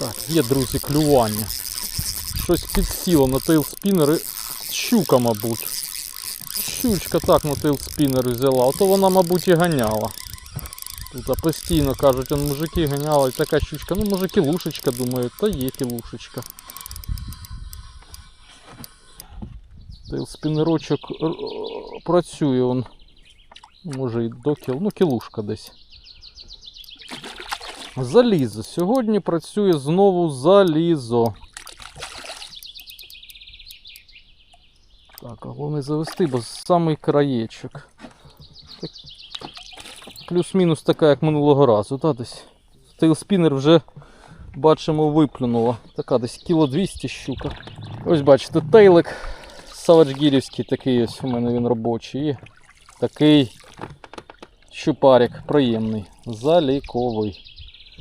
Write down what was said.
Так, є, друзі, клювання. Щось підсіло на тейлспінери. Щука, мабуть. Щучка так на тейлспінери взяла. Ото вона, мабуть, і ганяла. Тут постійно кажуть, он мужики ганяли, і така щучка. Ну, може кілушечка, думаю, та є кілушечка. Тейлспінерочок е, працює он. Може і до кіл. Ну, кілушка десь. Залізо. Сьогодні працює знову залізо. Так, а головне завести, бо самий краєчок. Плюс-мінус така, як минулого разу, та десь. Тейлспінер вже бачимо виплюнула. Така десь кіло 200 щука. Ось бачите, тейлик саладжгірівський такий ось у мене він робочий. І такий щупарик приємний, заліковий.